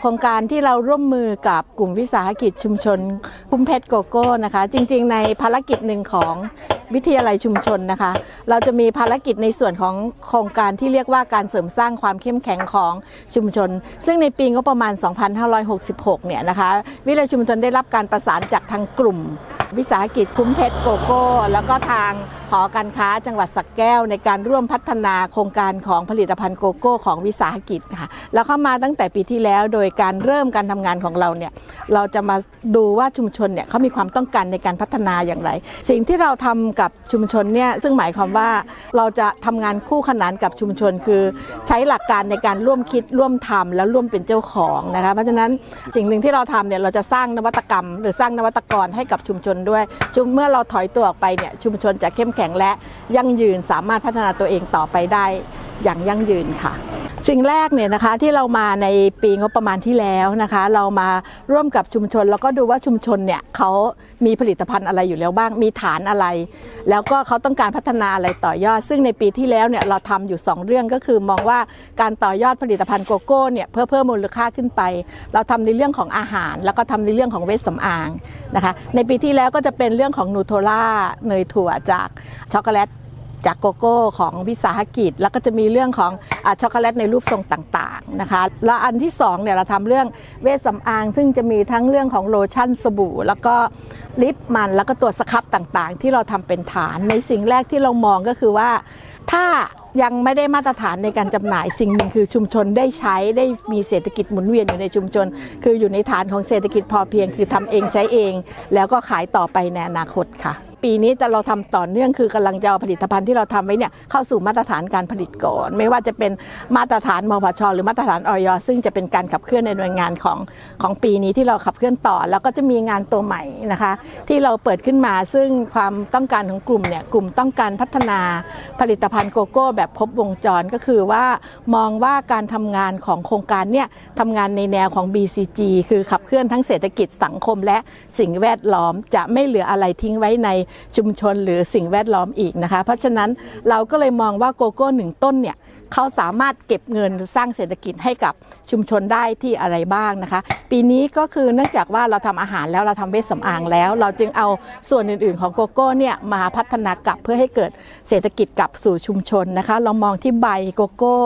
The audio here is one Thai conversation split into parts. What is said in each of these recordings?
โครงการที่เราร่วมมือกับกลุ่มวิสาหกิจชุมชนพุ่มเพชรโกโก้นะคะ จริงๆ ในภารกิจหนึ่งของวิทยาลัยชุมชนนะคะ เราจะมีภารกิจในส่วนของโครงการที่เรียกว่าการเสริมสร้างความเข้มแข็งของชุมชน ซึ่งในปีงบประมาณ 2566 เนี่ยนะคะ วิทยาลัยชุมชนได้รับการประสานจากทางกลุ่ม วิสาหกิจคุ้มเพชรโกโก้ แล้วก็ทางหอการค้าจังหวัดสักแก้วในการร่วมพัฒนาโครงการของผลิตภัณฑ์โกโก้ของวิสาหกิจค่ะแล้วเข้ามาตั้งแต่ปีที่แล้วโดยการเริ่มการทำงานของเราเนี่ยเราจะมาดูว่าชุมชนเนี่ยเขามีความต้องการในการพัฒนาอย่างไร สิ่งที่เราทำกับชุมชนเนี่ยซึ่งหมายความว่าเราจะทำงานคู่ขนานกับชุมชน คือใช้หลักการในการร่วมคิดร่วมทำแล้วร่วมเป็นเจ้าของนะคะเพราะฉะนั้นสิ่งหนึ่งที่เราทำเนี่ยเราจะสร้างนวัตกรรม หรือสร้างนวัตกรให้กับชุมชนด้วยเมื่อเราถอยตัวออกไปเนี่ยชุมชนจะเข้มแข็งและยั่งยืนสามารถพัฒนาตัวเองต่อไปได้อย่างยั่งยืนค่ะ สิ่งแรกเนี่ยนะคะที่เรามาในปีงบประมาณที่แล้วนะคะ เรามาร่วมกับชุมชน แล้วก็ดูว่าชุมชนเนี่ยเขามีผลิตภัณฑ์อะไรอยู่แล้วบ้างมีฐานอะไร แล้วก็เขาต้องการพัฒนาอะไรต่อยอด ซึ่งในปีที่แล้วเนี่ยเราทำอยู่ 2 เรื่องก็คือมองว่าการต่อยอดผลิตภัณฑ์โกโก้เนี่ยเพื่อเพิ่มมูลค่าขึ้นไป เราทำในเรื่องของอาหาร แล้วก็ทำในเรื่องของเวชสำอางนะคะในปีที่แล้วก็จะเป็นเรื่องของนูโทล่าเนยถั่วจากช็อกโกแลต จากโกโก้ของวิสาหกิจ แล้วก็จะมีเรื่องของอช็อกโกแลตในรูปทรงต่างๆนะคะแล้วอันที่2เนี่ยเราทำเรื่องเวชสำอาง ซึ่งจะมีทั้งเรื่องของโลชั่นสบู่ แล้วก็ลิปมันแล้วก็ตัวสครับต่างๆ ที่เราทำเป็นฐานในสิ่งแรกที่เรามองก็คือว่า ถ้ายังไม่ได้มาตรฐานในการจำหน่ายสิ่งหนึ่งคือชุมชนได้ใช้ได้มีเศรษฐกิจหมุนเวียนอยู่ในชุมชน คืออยู่ในฐานของเศรษฐกิจพอเพียง คือทำเองใช้เอง แล้วก็ขายต่อไปในอนาคตค่ะปีนี้แต่เราทำต่อเนื่องคือกำลังจะเอาผลิตภัณฑ์ที่เราทำไว้เนี่ยเข้าสู่มาตรฐานการผลิตก่อน ไม่ว่าจะเป็นมาตรฐานมพชหรือมาตรฐานออยซึ่งจะเป็นการขับเคลื่อนในหน่วยงานของของปีนี้ที่เราขับเคลื่อนต่อ แล้วก็จะมีงานตัวใหม่นะคะ ที่เราเปิดขึ้นมาซึ่งความต้องการของกลุ่มเนี่ยกลุ่มต้องการพัฒนาผลิตภัณฑ์โกโก้แบบครบวงจรก็คือว่ามองว่าการทำงานของโครงการเนี่ยทำงานในแนวของ BCG คือขับเคลื่อนทั้งเศรษฐกิจสังคมและสิ่งแวดล้อมจะไม่เหลืออะไรทิ้งไว้ในชุมชนหรือสิ่งแวดล้อมอีกนะคะ เพราะฉะนั้นเราก็เลยมองว่าโกโก้หนึ่งต้นเนี่ย เขาสามารถเก็บเงินสร้างเศรษฐกิจให้กับชุมชนได้ที่อะไรบ้างนะคะ ปีนี้ก็คือเนื่องจากว่าเราทำอาหารแล้วเราทำเวชสำอางแล้ว เราจึงเอาส่วนอื่น ๆ ของโกโก้เนี่ยมาพัฒนากลับเพื่อให้เกิดเศรษฐกิจกลับสู่ชุมชนนะคะ เรามองที่ใบโกโก้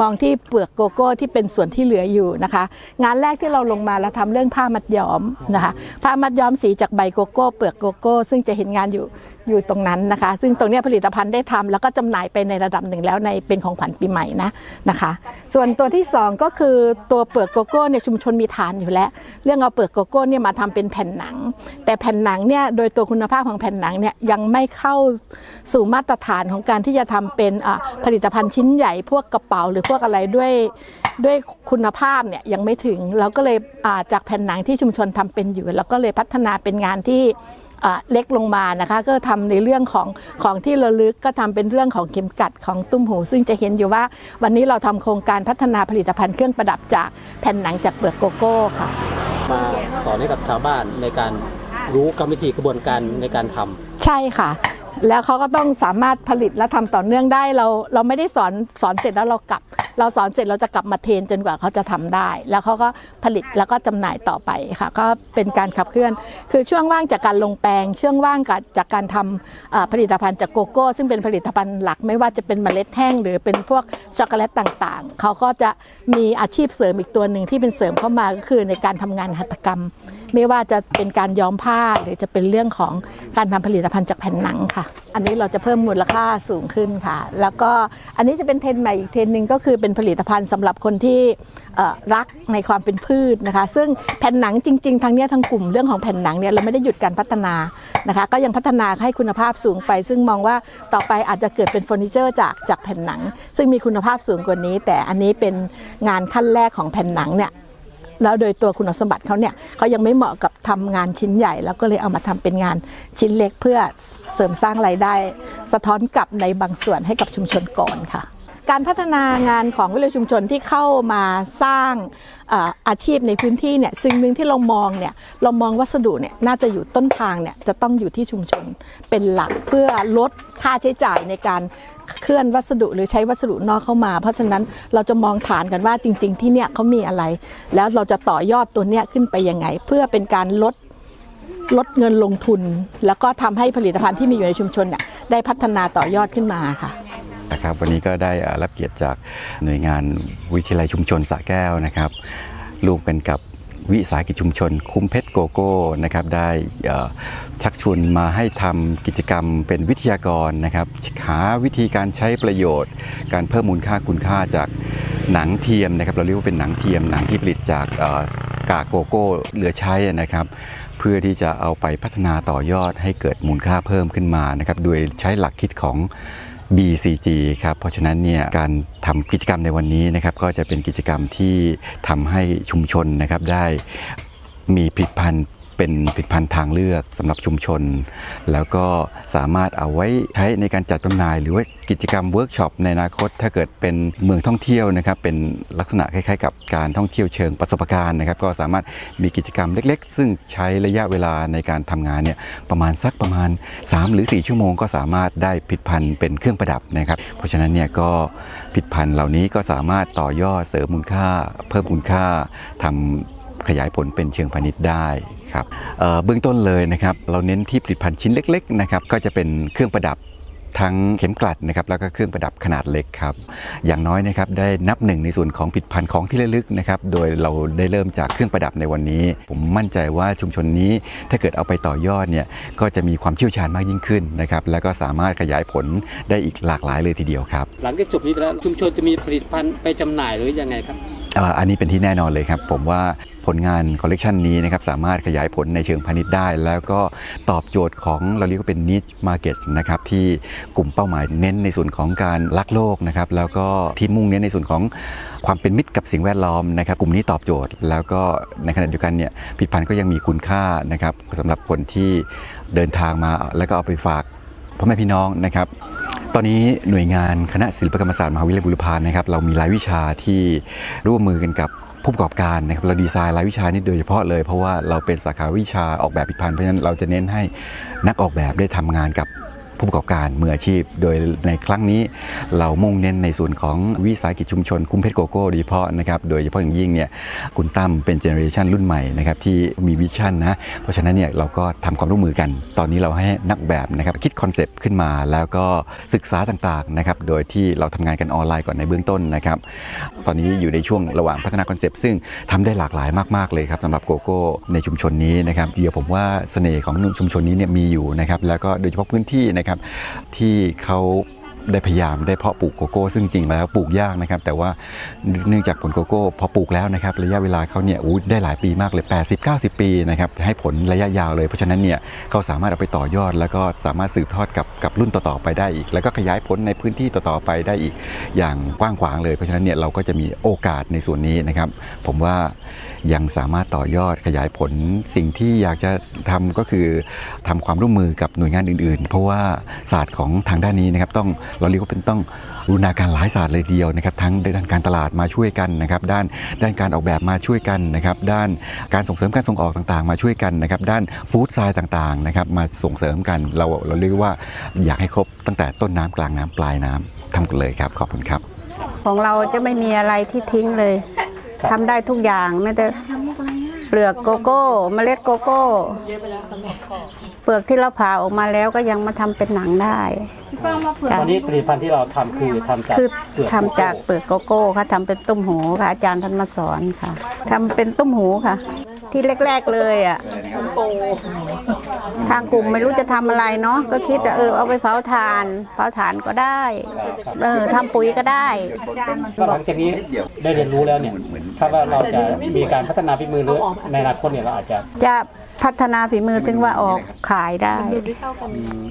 มองที่เปลือกโกโก้ที่เป็นส่วนที่เหลืออยู่นะคะ งานแรกที่เราลงมาเราทำเรื่องผ้ามัดย้อมนะคะผ้ามัดย้อมสีจากใบโกโก้ เปลือกโกโก้ ซึ่งจะเห็นงานอยู่ อยู่ตรงนั้นนะคะ ซึ่งตรงนี้ผลิตภัณฑ์ได้ทำแล้วก็จำหน่ายไปในระดับหนึ่งแล้วในเป็นของขวัญปีใหม่นะนะคะ ส่วนตัวที่ 2 ก็คือตัวเปลือกโกโก้เนี่ยชุมชนมีฐานอยู่แล้ว เรื่องเอาเปลือกโกโก้เนี่ยมาทำเป็นแผ่นหนัง แต่แผ่นหนังเนี่ยโดยตัวคุณภาพของแผ่นหนังเนี่ยยังไม่เข้าสู่มาตรฐานของการที่จะทำเป็นอะผลิตภัณฑ์ชิ้นใหญ่พวกกระเป๋าหรือพวกอะไรด้วยด้วยคุณภาพเนี่ยยังไม่ถึงเราก็เลยอ่าจากแผ่นหนังที่ชุมชนทำเป็นอยู่เราก็เลยพัฒนาเป็นงานที่ เล็กลงมานะคะ ก็ทำในเรื่องของของที่ระลึกก็ทำเป็นเรื่องของเข็มกัดของตุ้มหู ซึ่งจะเห็นอยู่ว่าวันนี้เราทำโครงการพัฒนาผลิตภัณฑ์เครื่องประดับจากแผ่นหนังจากเปลือกโกโก้ค่ะ มาสอนให้กับชาวบ้านในการรู้กรรมวิธีกระบวนการในการทำใช่ค่ะ แล้วเขาก็ต้องสามารถผลิตและทำต่อเนื่องได้เราเราไม่ได้สอนสอนเสร็จแล้วเรากลับ เราสอนเสร็จเราจะกลับมาเทรนจนกว่าเขาจะทำได้ แล้วเขาก็ผลิตแล้วก็จำหน่ายต่อไปค่ะ ก็เป็นการขับเคลื่อน คือช่วงว่างจากการลงแปลงช่วงว่างกับจากการทำอ่าผลิตภัณฑ์จากโกโก้ ซึ่งเป็นผลิตภัณฑ์หลักไม่ว่าจะเป็นเมล็ดแห้ง หรือเป็นพวกช็อกโกแลตต่างๆเขาก็จะมีอาชีพเสริมอีกตัวหนึ่งที่เป็นเสริมเข้ามาก็คือในการทำงานหัตถกรรม ไม่ว่าจะเป็นการย้อมผ้าหรือจะเป็นเรื่องของการทำผลิตภัณฑ์จากแผ่นหนังค่ะ อันนี้เราจะเพิ่มมูลค่าสูงขึ้นค่ะ แล้วก็อันนี้จะเป็นเทรนใหม่อีกเทรนหนึ่งก็คือเป็นผลิตภัณฑ์สำหรับคนที่รักในความเป็นพืชนะคะ ซึ่งแผ่นหนังจริง ๆ ทางเนี้ยทางกลุ่มเรื่องของแผ่นหนังเนี่ยเราไม่ได้หยุดการพัฒนานะคะ ก็ยังพัฒนาให้คุณภาพสูงไป ซึ่งมองว่าต่อไปอาจจะเกิดเป็นเฟอร์นิเจอร์จากจากแผ่นหนัง ซึ่งมีคุณภาพสูงกว่านี้ แต่อันนี้เป็นงานขั้นแรกของแผ่นหนังเนี่ย แล้วโดยตัวคุณสมบัติเขาเนี่ยเขายังไม่เหมาะกับทำงานชิ้นใหญ่ แล้วก็เลยเอามาทำเป็นงานชิ้นเล็กเพื่อเสริมสร้างรายได้ สะท้อนกลับในบางส่วนให้กับชุมชนก่อนค่ะการพัฒนางานของวิเลยชุมชนที่เข้ามาสร้างเอ่ออาชีพในพื้นที่เนี่ยสิ่งหนึ่งที่เรามองเนี่ยเรามองวัสดุเนี่ยน่าจะอยู่ต้นทางเนี่ยจะต้องอยู่ที่ชุมชนเป็นหลักเพื่อลดค่าใช้จ่ายในการ เคลื่อนวัสดุหรือใช้วัสดุนอกเข้ามา เพราะฉะนั้นเราจะมองฐานกันว่าจริง ๆ ที่เนี่ยเขามีอะไร แล้วเราจะต่อยอดตัวเนี้ยขึ้นไปยังไง เพื่อเป็นการลดลดเงินลงทุน แล้วก็ทำให้ผลิตภัณฑ์ที่มีอยู่ในชุมชนเนี่ยได้พัฒนาต่อยอดขึ้นมาค่ะนะครับวันนี้ก็ได้รับเกียรติจากหน่วยงานวิทยาลัยชุมชนสระแก้วนะครับร่วมกันกับ วิสาหกิจชุมชน คุ้มเพชรโกโก้นะครับได้ชักชวนมาให้ทำกิจกรรมเป็นวิทยากรนะครับหาวิธีการใช้ประโยชน์ การเพิ่มมูลค่าคุณค่าจากหนังเทียมนะครับเราเรียกว่าเป็นหนังเทียมหนังที่ผลิตจากกากโกโก้เหลือใช้นะครับ เพื่อที่จะเอาไปพัฒนาต่อยอดให้เกิดมูลค่าเพิ่มขึ้นมานะครับโดยใช้หลักคิดของ BCG ครับ เพราะฉะนั้นเนี่ยการทำกิจกรรมในวันนี้นะครับก็จะเป็นกิจกรรมที่ทำให้ชุมชนนะครับได้มีผลิตภัณฑ์ เป็นผลิตภัณฑ์ทางเลือกสำหรับชุมชน แล้วก็สามารถเอาไว้ใช้ในการจัดจำหน่าย หรือว่ากิจกรรมเวิร์กช็อปในอนาคต ถ้าเกิดเป็นเมืองท่องเที่ยวนะครับเป็นลักษณะคล้ายๆ กับการท่องเที่ยวเชิงประสบการณ์นะครับ ก็สามารถมีกิจกรรมเล็ก ๆ ซึ่งใช้ระยะเวลาในการทำงานเนี่ยประมาณสักประมาณ 3 หรือ 4 ชั่วโมง ก็สามารถได้ผลิตภัณฑ์เป็นเครื่องประดับนะครับ เพราะฉะนั้นเนี่ยก็ผลิตภัณฑ์เหล่านี้ก็สามารถต่อยอดเสริมมูลค่า เพิ่มมูลค่าทำขยายผลเป็นเชิงพาณิชย์ได้ ครับเอ่อเบื้องต้นเลยนะครับเราเน้นที่ผลิตภัณฑ์ชิ้นเล็กๆนะครับก็จะเป็นเครื่องประดับ ทั้งเข็มกลัดนะครับแล้วก็เครื่องประดับขนาดเล็กครับอย่างน้อยนะครับได้นับหนึ่งในส่วนของผลิตภัณฑ์ของที่ระลึกนะครับโดยเราได้เริ่มจากเครื่องประดับในวันนี้ ผมมั่นใจว่าชุมชนนี้ถ้าเกิดเอาไปต่อยอดเนี่ยก็จะมีความเชี่ยวชาญมากยิ่งขึ้นนะครับแล้วก็สามารถขยายผลได้อีกหลากหลายเลยทีเดียวครับ หลังจากจบนี้ไปแล้วชุมชนจะมีผลิตภัณฑ์ไปจำหน่ายหรือยังไงครับอ่าอันนี้เป็นที่แน่นอนเลยครับ ผมว่าผลงานคอลเลกชันนี้นะครับสามารถขยายผลในเชิงพาณิชย์ได้ แล้วก็ตอบโจทย์ของเราเรียกว่าเป็น niche market นะครับที่กลุ่มเป้าหมายเน้นในส่วนของการรักโลกนะครับแล้วก็ที่มุ่งเน้นในส่วนของความเป็นมิตรกับสิ่งแวดล้อมนะครับกลุ่มนี้ตอบโจทย์ แล้วก็ในขณะเดียวกันเนี่ยผลิตภัณฑ์ก็ยังมีคุณค่านะครับสำหรับคนที่เดินทางมาแล้วก็เอาไปฝากพ่อแม่พี่น้องนะครับตอนนี้หน่วยงานคณะศิลปกรรมศาสตร์มหาวิทยาลัยบุรพานะครับเรามีรายวิชาที่ร่วมมือกันกับผู้ประกอบการนะครับเราดีไซน์รายวิชานี้โดยเฉพาะเลยเพราะว่าเราเป็นสาขาวิชาออกแบบผลิตภัณฑ์เพราะฉะนั้นเราจะเน้นให้นักออกแบบได้ทำงานกับ ผู้ประกอบการมืออาชีพ โดยในครั้งนี้เรามุ่งเน้นในส่วนของวิสาหกิจชุมชนคุ้มเพชรโกโก้โดยเฉพาะนะครับโดยเฉพาะอย่างยิ่งเนี่ยคุณตั้มเป็นเจเนอเรชันรุ่นใหม่นะครับที่มีวิชั่นนะเพราะฉะนั้นเนี่ยเราก็ทำความร่วมมือกัน ตอนนี้เราให้นักแบบนะครับคิดคอนเซปต์ขึ้นมาแล้วก็ศึกษาต่างๆนะครับโดยที่เราทำงานกันออนไลน์ก่อนในเบื้องต้นนะครับตอนนี้อยู่ในช่วงระหว่างพัฒนาคอนเซปต์ซึ่งทำได้หลากหลายมากๆเลยครับสำหรับโกโก้ในชุมชนนี้นะครับเดี๋ยวผมว่าเสน่ห์ของชุมชนนี้เนี่ยมีอยู่นะครับแล้วก็โดยเฉพาะพื้นที่นะครับที่เขา ได้พยายามได้เพาะปลูกโกโก้ ซึ่งจริงแล้วปลูกยากนะครับ แต่ว่าเนื่องจากผลโกโก้พอปลูกแล้วนะครับระยะเวลาเขาเนี่ยอู้ได้หลายปีมากเลย 80-90 ปีนะครับให้ผลระยะยาวเลย เพราะฉะนั้นเนี่ยเขาสามารถเอาไปต่อยอด แล้วก็สามารถสืบทอดกับกับรุ่นต่อๆไปได้อีก แล้วก็ขยายผลในพื้นที่ต่อๆไปได้อีกอย่างกว้างขวางเลยเพราะฉะนั้นเนี่ยเราก็จะมีโอกาสในส่วนนี้นะครับ ผมว่ายังสามารถต่อยอดขยายผลสิ่งที่อยากจะทำก็คือทำความร่วมมือกับหน่วยงานอื่น ๆ เพราะว่าศาสตร์ของทางด้านนี้นะครับต้องเราเรียกว่าเป็นต้องรูนาการหลายศาสตร์เลยทีเดียวนะครับทั้งด้านการตลาดมาช่วยกันนะครับด้านด้านการออกแบบมาช่วยกันนะครับด้านการส่งเสริมการส่งออกต่างๆ มาช่วยกันนะครับด้านฟู้ดไซด์ต่างๆนะครับมาส่งเสริมกันเราเราเรียกว่าอยากให้ครบตั้งแต่ต้นน้ำกลางน้ำปลายน้ำทำกันเลยครับขอบคุณครับ ของเราจะไม่มีอะไรที่ทิ้งเลยทำได้ทุกอย่างแม้แต่ เปลือกโกโก้ เมล็ดโกโก้ เปลือกที่เราผ่าออกมาแล้วก็ยังมาทำเป็นหนังได้จ้ะตอนนี้ผลิตภัณฑ์ที่เราทำคือทำจากคือเปลือกทำจากเปลือกโกโก้ค่ะทำเป็นตุ้มหูค่ะ อาจารย์ท่านมาสอนค่ะทำเป็นตุ้มหูค่ะ ที่แรก ๆเลยอะ ทางกลุ่มไม่รู้จะทำอะไรเนาะก็คิดว่าเออเอาไปเผาถ่าน เผาถ่านก็ได้ เออทำปุ๋ยก็ได้ ก็หลังจากนี้ได้เรียนรู้แล้วเนี่ยถ้าว่าเราจะมีการพัฒนาฝีมือหรือในอนาคตเนี่ยเราอาจจะ จะ พัฒนาฝีมือถึงว่าออกขายได้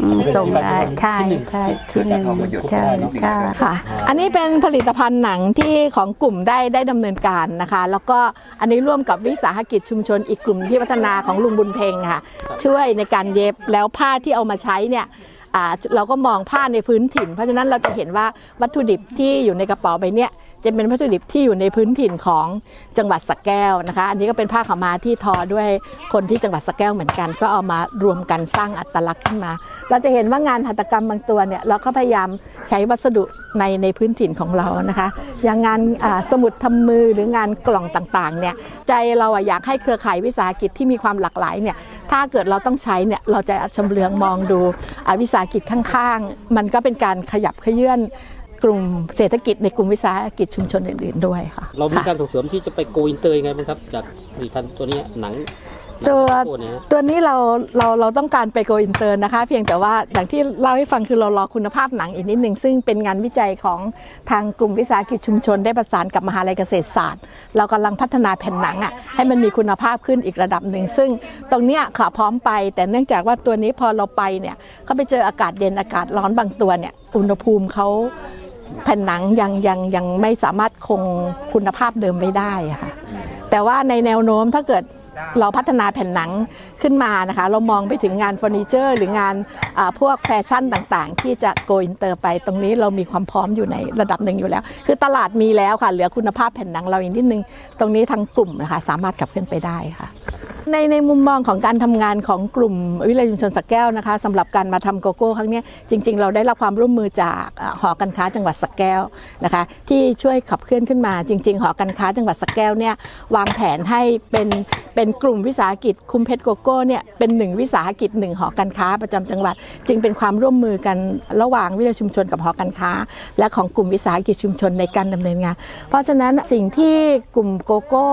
อืมส่งได้ใช่ใช่ที่หนึ่งใช่ค่ะ ค่ะ อันนี้เป็นผลิตภัณฑ์หนังที่ของกลุ่มได้ได้ดำเนินการนะคะ แล้วก็อันนี้ร่วมกับวิสาหกิจชุมชนอีกกลุ่มที่พัฒนาของลุงบุญเพ็งค่ะ ช่วยในการเย็บแล้วผ้าที่เอามาใช้เนี่ยอ่าเราก็มองผ้าในพื้นถิ่น เพราะฉะนั้นเราจะเห็นว่าวัตถุดิบที่อยู่ในกระเป๋าใบเนี้ย จะเป็นวัตถุดิบที่อยู่ในพื้นถิ่นของจังหวัดสแก้วนะคะ อันนี้ก็เป็นผ้าขาวม้าที่ทอด้วยคนที่จังหวัดสแก้วเหมือนกัน ก็เอามารวมกันสร้างอัตลักษณ์ขึ้นมา เราจะเห็นว่างานหัตถกรรมบางตัวเนี่ยเราก็พยายามใช้วัสดุในในพื้นถิ่นของเรานะคะ อย่างงานสมุดทำมือหรืองานกล่องต่างๆเนี่ยใจเราอยากให้เครือข่ายวิสาหกิจที่มีความหลากหลายเนี่ยถ้าเกิดเราต้องใช้เนี่ยเราจะชำเลืองมองดูอวิสาหกิจข้างๆ มันก็เป็นการขยับขยื่น กลุ่มเศรษฐกิจในกลุ่มวิสาหกิจชุมชนอื่นๆด้วยค่ะเรามีค่ะ การส่งเสริมที่จะไปโกอินเตอร์ยังไงบ้างครับ จากผลิตภัณฑ์ตัวเนี้ยหนังหนังตัวโคเนี่ยฮะ ตัวนี้เราเราเราต้องการไปโกอินเตอร์นะคะ เพียงแต่ว่าอย่างที่เล่าให้ฟังคือเรารอคุณภาพหนังอีกนิดหนึ่งซึ่งเป็นงานวิจัยของทางกลุ่มวิสาหกิจชุมชน ได้ประสานกับมหาลัยเกษตรศาสตร์ เรากำลังพัฒนาแผ่นหนังอะให้มันมีคุณภาพขึ้นอีกระดับหนึ่ง ซึ่งตรงเนี้ยค่ะพร้อมไป แต่เนื่องจากว่าตัวนี้พอเราไปเนี่ยเขาไปเจออากาศเย็นอากาศร้อนบางตัวเนี่ยอุณหภูมิเขา แผ่นหนังยังยังยังไม่สามารถคงคุณภาพเดิมไว้ได้อะค่ะ แต่ว่าในแนวโน้มถ้าเกิดเราพัฒนาแผ่นหนังขึ้นมานะคะ เรามองไปถึงงานเฟอร์นิเจอร์ หรืองานอ่าพวกแฟชั่นต่างๆ ที่จะโกอินเตอร์ไปตรงนี้เรามีความพร้อมอยู่ในระดับหนึ่งอยู่แล้ว คือตลาดมีแล้วค่ะ เหลือคุณภาพแผ่นหนังเราอีกนิดนึง ตรงนี้ทางกลุ่มนะคะ สามารถขับเคลื่อนไปได้ค่ะ ในในมุมมองของการทำงานของกลุ่มวิเลยชุมชนสักแก้วนะคะสำหรับการมาทำโกโก้ครั้งนี้จริง ๆ เราได้รับความร่วมมือจากหอการค้าจังหวัดสักแก้วนะคะที่ช่วยขับเคลื่อนขึ้นมา จริง ๆ หอการค้าจังหวัดสักแก้วเนี่ยวางแผนให้เป็นเป็นกลุ่มวิสาหกิจคุ้มเพชรโกโก้เนี่ยเป็นหนึ่งวิสาหกิจหนึ่งหอการค้าประจำจังหวัด จึงเป็นความร่วมมือกันระหว่างวิเลยชุมชนกับหอการค้า และของกลุ่มวิสาหกิจชุมชนในการดำเนินงาน เพราะฉะนั้นสิ่งที่กลุ่มโกโก้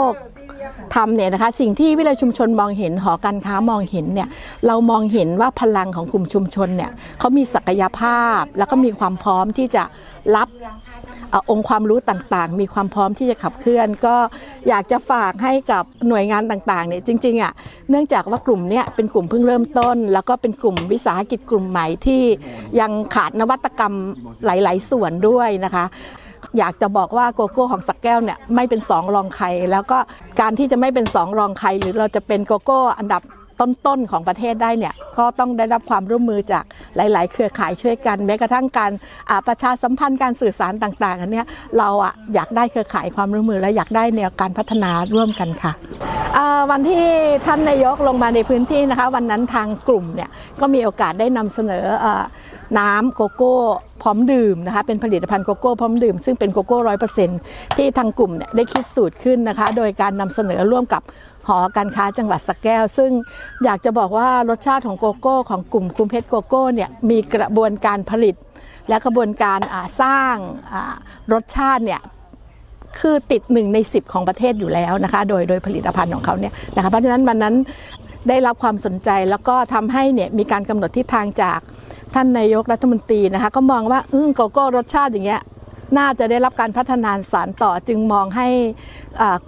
ทำเนี่ยนะคะสิ่งที่วิเลยชุมชนมองเห็นหอการค้ามองเห็นเนี่ยเรามองเห็นว่าพลังของกลุ่มชุมชนเนี่ยเขามีศักยภาพ แล้วก็มีความพร้อมที่จะรับเออองค์ความรู้ต่างๆ มีความพร้อมที่จะขับเคลื่อน ก็อยากจะฝากให้กับหน่วยงานต่างๆเนี่ยจริงๆอะเนื่องจากว่ากลุ่มเนี้ยเป็นกลุ่มเพิ่งเริ่มต้น แล้วก็เป็นกลุ่มวิสาหกิจกลุ่มใหม่ที่ยังขาดนวัตกรรมหลาย ๆ ส่วนด้วยนะคะ อยากจะบอกว่าโกโก้ของสักแก้วเนี่ยไม่เป็นสองรองใคร แล้วก็การที่จะไม่เป็นสองรองใครหรือเราจะเป็นโกโก้อันดับ ต้นๆของประเทศได้เนี่ยก็ต้องได้รับความร่วมมือจากหลาย ๆ เครือข่ายช่วยกัน แม้กระทั่งการประชาสัมพันธ์การสื่อสารต่างๆอันเนี้ยเราอะอยากได้เครือข่ายความร่วมมือและอยากได้แนวการพัฒนาร่วมกันค่ะวันที่ท่านนายกลงมาในพื้นที่นะคะ วันนั้นทางกลุ่มเนี่ยก็มีโอกาสได้นำเสนอเอ่อน้ำโกโก้พร้อมดื่มนะคะเป็นผลิตภัณฑ์โกโก้พร้อมดื่ม ซึ่งเป็นโกโก้ร้อยเปอร์เซ็นต์ที่ทางกลุ่มเนี่ยได้คิดสูตรขึ้นนะคะ โดยการนำเสนอร่วมกับ หอการค้าจังหวัดสแก้ว ซึ่งอยากจะบอกว่ารสชาติของโกโก้ ของกลุ่มคุมเพชรโกโก้เนี่ยมีกระบวนการผลิต และกระบวนการสร้างรสชาติเนี่ยคือติดหนึ่งใน 10 ของประเทศอยู่แล้วนะคะโดยโดยผลิตภัณฑ์ของเขาเนี่ยนะคะเพราะฉะนั้นวันนั้นได้รับความสนใจแล้วก็ทำให้เนี่ยมีการกำหนดทิศทางจากท่านนายกรัฐมนตรีนะคะก็มองว่าอืโกโก้รสชาติอย่างเงี้ย น่าจะได้รับการพัฒนาสารต่อจึงมองให้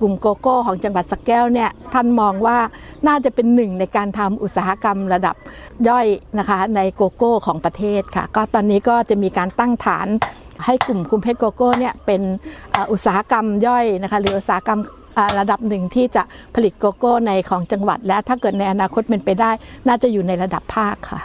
กลุ่มโกโก้ของจังหวัดสแก้วเนี่ยท่านมองว่าน่าจะเป็นหนึ่งในการทำอุตสาหกรรมระดับย่อยนะคะในโกโก้ของประเทศค่ะ ก็ตอนนี้ก็จะมีการตั้งฐานให้กลุ่มคุมเพชรโกโก้เนี่ยเป็นอุตสาหกรรมย่อยนะคะหรืออุตสาหกรรมระดับหนึ่งที่จะผลิตโกโก้ในของจังหวัด และถ้าเกิดในอนาคตเป็นไปได้ น่าจะอยู่ในระดับภาคค่ะ